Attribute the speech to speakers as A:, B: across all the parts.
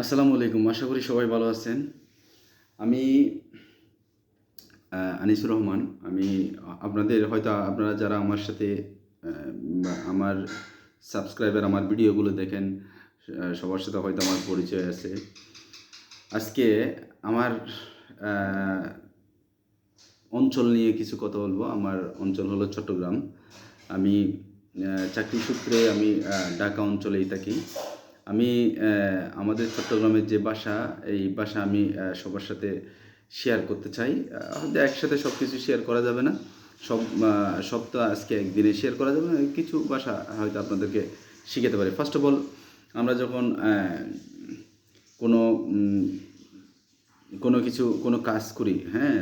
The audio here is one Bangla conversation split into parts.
A: আসসালামু আলাইকুম, আশা করি সবাই ভালো আছেন। আমি আনিসুর রহমান। আমি, আপনাদের হয়তো আপনারা যারা আমার সাথে আমার সাবস্ক্রাইবার, আমার ভিডিওগুলো দেখেন সবার সাথে হয়তো আমার পরিচয় আছে। আজকে আমার অঞ্চল নিয়ে কিছু কথা বলব। আমার অঞ্চল হলো চট্টগ্রাম। আমি চাকরি সূত্রে আমি ঢাকা অঞ্চলেই থাকি। আমি আমাদের চট্টগ্রামের যে বাসা, এই বাসা আমি সবার সাথে শেয়ার করতে চাই। হয়তো একসাথে সব কিছু শেয়ার করা যাবে না। সব সব তো আজকে একদিনে শেয়ার করা যাবে না। কিছু বাসা হয়তো আপনাদেরকে শিখাতে পারি। ফার্স্ট অফ অল আমরা যখন কোনো কোনো কিছু, কোনো কাজ করি হ্যাঁ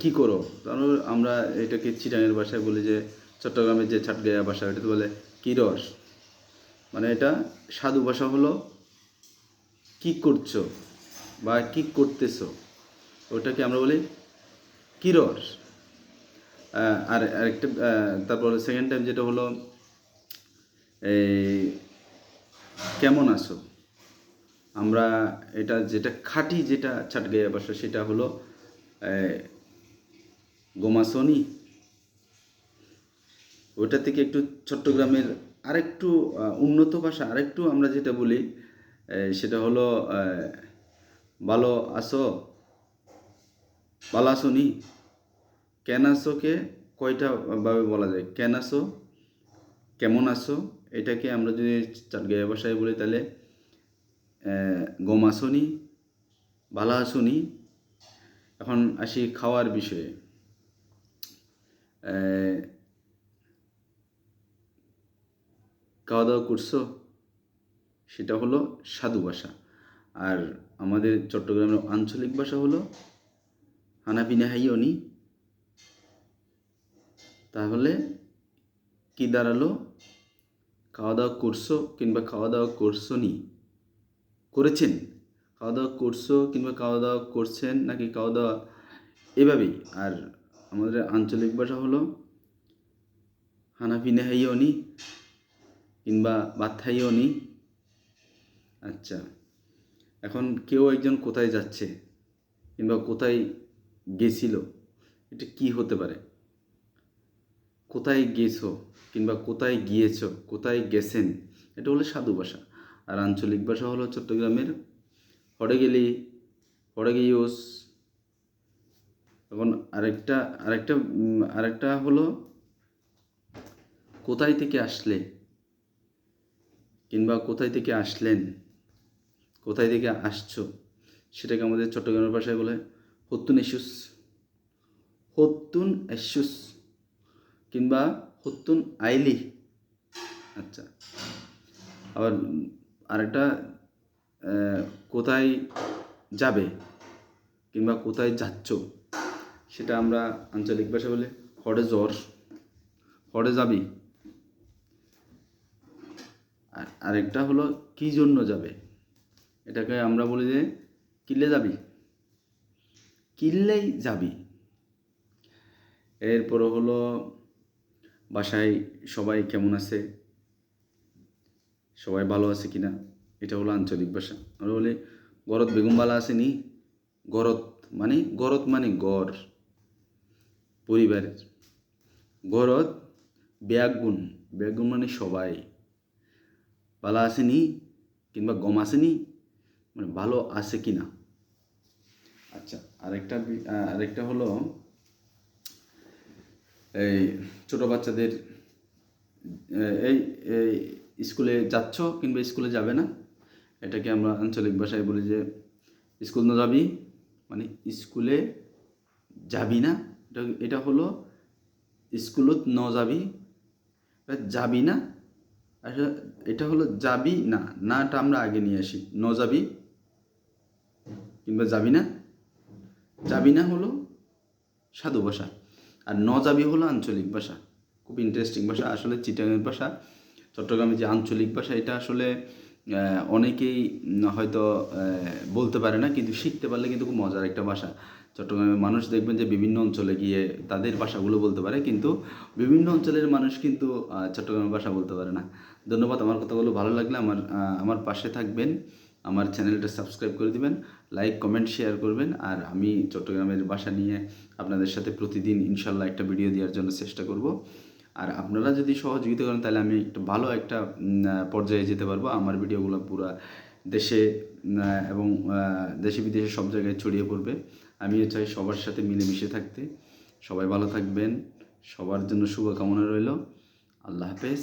A: কি করো? তাহলে আমরা এটাকে চিটাঙের ভাষায় বলি যে, চট্টগ্রামের যে ছাটগাইয়া ভাষা এটাতে বলে কিরস। মানে এটা সাধু ভাষা হলো কি করছ বা কি করতেছো? ওটাকে আমরা বলি আহ, আর আরেকটা তারপর সেকেন্ড টাইম যেটা হলো এই কেমন আছো? আমরা এটা যেটা খাঁটি যেটা ছাটগাইয়া ভাষা সেটা হলো গোমাসনি। ওটা থেকে একটু চট্টগ্রামের আরেকটু উন্নত ভাষা, আরেকটু আমরা যেটা বলি সেটা হলো ভালো আসো ভালো আসনি কেন আসোকে কয়টা ভাবে বলা যায়? কেন আসো, কেমন আসো, এটাকে আমরা যদি চাটগাইয়া ভাষায় বলি তাহলে গম আসনি ভালো আসনি এখন আসি খাওয়ার বিষয়ে। খাওয়া দাওয়া করছ, সেটা হলো সাধু ভাষা। আর আমাদের চট্টগ্রামের আঞ্চলিক ভাষা হলো হানাপিনা হাইয়নি তাহলে কি দাঁড়াল? খাওয়া দাওয়া করছ কিংবা খাওয়া দাওয়া করছ নি করেছেন? খাওয়া দাওয়া করছ কিংবা খাওয়া দাওয়া করছেন নাকি খাওয়া দাওয়া এভাবেই? আর আমাদের আঞ্চলিক ভাষা হলো হানাফি নেহাইয়নি কিংবা বাথাইয়নি আচ্ছা এখন কেউ একজন কোথায় যাচ্ছে কিংবা কোথায় গেছিল, এটা কি হতে পারে? কোথায় গেছো কিংবা কোথায় গিয়েছো, কোথায় গেছেন, এটা হলো সাধু ভাষা। আর আঞ্চলিক ভাষা হলো চট্টগ্রামের হড়ে গেলি হড়ে গিয়েওস এখন আরেকটা আরেকটা আরেকটা হলো কোথায় থেকে আসলে কিংবা কোথায় থেকে আসলেন, কোথায় থেকে আসছো, সেটাকে আমাদের চট্টগ্রামের ভাষায় বলে হত্তুন এসুস। হত্তুন এসুস কিংবা হত্তুন আইলি। আচ্ছা আবার আরেকটা কোথায় যাবে কিংবা কোথায় যাচ্ছ, সেটা আমরা আঞ্চলিক ভাষা বলে হরে জ্বর হরে যাবি আর আরেকটা হলো, কি জন্য যাবে? এটাকে আমরা বলি যে কিল্লে যাবি? কিল্লেই যাবি। এরপর হলো, বাসায় সবাই কেমন আছে? সবাই ভালো আছে কিনা? এটা হলো আঞ্চলিক ভাষা। আমরা বলি, গরত বেগুন বালা আসেনি গরত মানে গরত মানে গড়। পরিবারের। গরত ব্যাগুন ব্যাগুন মানে সবাই। ভালো আসেনি কিংবা গম আসেনি মানে ভালো আসে কি না আচ্ছা আরেকটা আরেকটা হলো, এই ছোটো বাচ্চাদের এই এই স্কুলে যাচ্ছ কিংবা স্কুলে যাবে না? এটাকে আমরা আঞ্চলিক ভাষায় বলি যে, স্কুল না যাবি? মানে স্কুলে যাবি না? এটা এটা হলো স্কুলত ন যাবি যাবি না? আসলে এটা হলো যাবি না, নাটা আমরা আগে নিয়ে আসি। ন যাবি কিংবা যাবি না? যাবি না হলো সাধু ভাষা। আর ন যাবি হলো আঞ্চলিক ভাষা। খুব ইন্টারেস্টিং ভাষা, আসলে চিটাঙের ভাষা। চট্টগ্রামের যে আঞ্চলিক ভাষা, এটা আসলে অনেকেই হয়তো বলতে পারে না, কিন্তু শিখতে পারলে কিন্তু খুব মজার একটা ভাষা। চট্টগ্রামের মানুষ দেখবেন যে বিভিন্ন অঞ্চলে গিয়ে তাদের ভাষাগুলো বলতে পারে, কিন্তু বিভিন্ন অঞ্চলের মানুষ কিন্তু চট্টগ্রামের ভাষা বলতে পারে না। ধন্যবাদ, আমার কথাগুলো ভালো লাগলে আমার আমার পাশে থাকবেন, আমার চ্যানেলটা সাবস্ক্রাইব করে দিবেন, লাইক, কমেন্ট, শেয়ার করবেন, আর আমি চট্টগ্রামের বাসা নিয়ে আপনাদের সাথে প্রতিদিন ইনশাল্লাহ একটা ভিডিও দেওয়ার জন্য চেষ্টা করব। আর আপনারা যদি সহযোগিতা করেন, তাহলে আমি একটা ভালো একটা পর্যায়ে যেতে পারব, আমার ভিডিওগুলো পুরো দেশে এবং দেশে বিদেশে সব জায়গায় ছড়িয়ে পড়বে। আমিও চাই সবার সাথে মিলেমিশে থাকতে। সবাই ভালো থাকবেন, সবার জন্য শুভকামনা রইল। আল্লাহ হাফেজ।